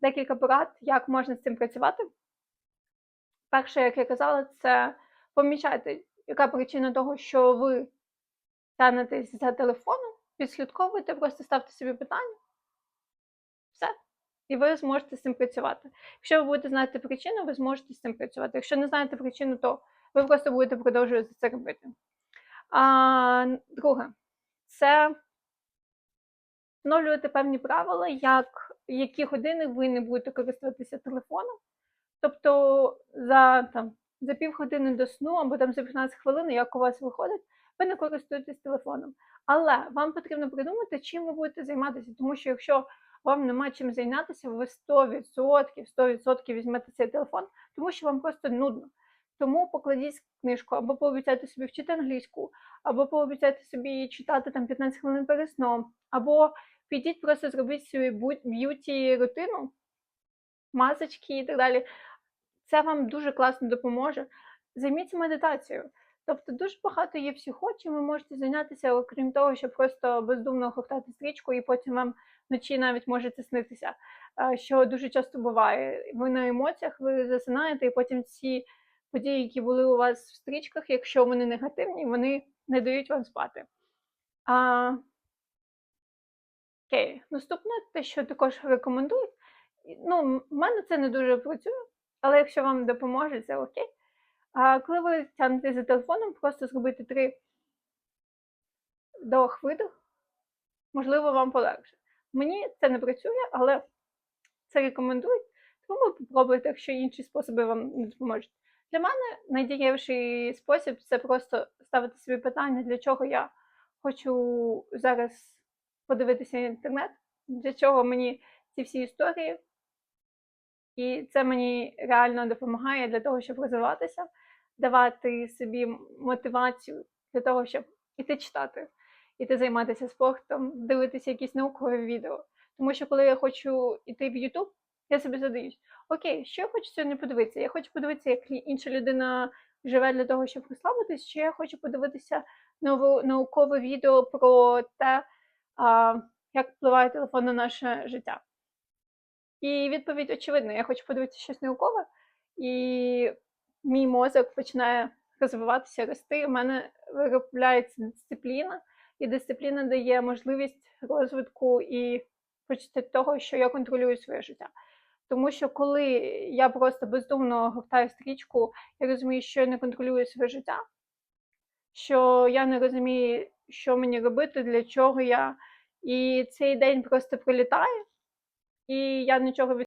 декілька порад, як можна з цим працювати. Перше, як я казала, це помічайте, яка причина того, що ви тянетесь за телефоном, відслідковуйте, просто ставте собі питання. Все. І ви зможете з цим працювати. Якщо ви будете знати причину, ви зможете з цим працювати. Якщо не знаєте причину, то ви просто будете продовжувати це робити. А, друге, це встановлювати певні правила, як які години ви не будете користуватися телефоном. Тобто за там за півгодини до сну або там за 15 хвилин, як у вас виходить, ви не користуєтесь телефоном. Але вам потрібно придумати, чим ви будете займатися, тому що якщо вам нема чим зайнятися, ви 100%, 100% візьмете цей телефон, тому що вам просто нудно. Тому покладіть книжку, або пообіцяйте собі вчити англійську, або пообіцяйте собі читати там 15 хвилин перед сном, або підіть просто зробіть собі б'юті рутину, масочки і так далі. Це вам дуже класно допоможе. Займіться медитацією. Тобто дуже багато є всього, чим ви можете зайнятися, окрім того, щоб просто бездумно ховтати стрічку, і потім вам вночі навіть може снитися, е, що дуже часто буває. Ви на емоціях, ви засинаєте, і потім ці події, які були у вас в стрічках, якщо вони негативні, вони не дають вам спати. А, Окей, наступне, те, що також рекомендують. Ну, в мене це не дуже працює, але якщо вам допоможе, це окей. А коли ви тягнете за телефоном, просто зробити три вдох видох, можливо, вам полегше. Мені це не працює, але це рекомендують, тому попробуйте, якщо інші способи вам не допоможуть. Для мене найдієвший спосіб це просто ставити собі питання, для чого я хочу зараз подивитися інтернет, для чого мені ці всі історії. І це мені реально допомагає для того, щоб розвиватися, давати собі мотивацію для того, щоб іти читати, іти займатися спортом, дивитися якісь наукові відео. Тому що коли я хочу йти в YouTube, я собі задаюсь, окей, що я хочу сьогодні подивитися? Я хочу подивитися, як інша людина живе для того, щоб розслабитись, чи я хочу подивитися нове наукове відео про те, як впливає телефон на наше життя. І відповідь очевидна, я хочу подивитися щось наукове, і мій мозок починає розвиватися, рости. У мене виробляється дисципліна, і дисципліна дає можливість розвитку і почуття того, що я контролюю своє життя. Тому що коли я просто бездумно гортаю стрічку, я розумію, що я не контролюю своє життя, що я не розумію, що мені робити, для чого я. І цей день просто пролітає, і я нічого від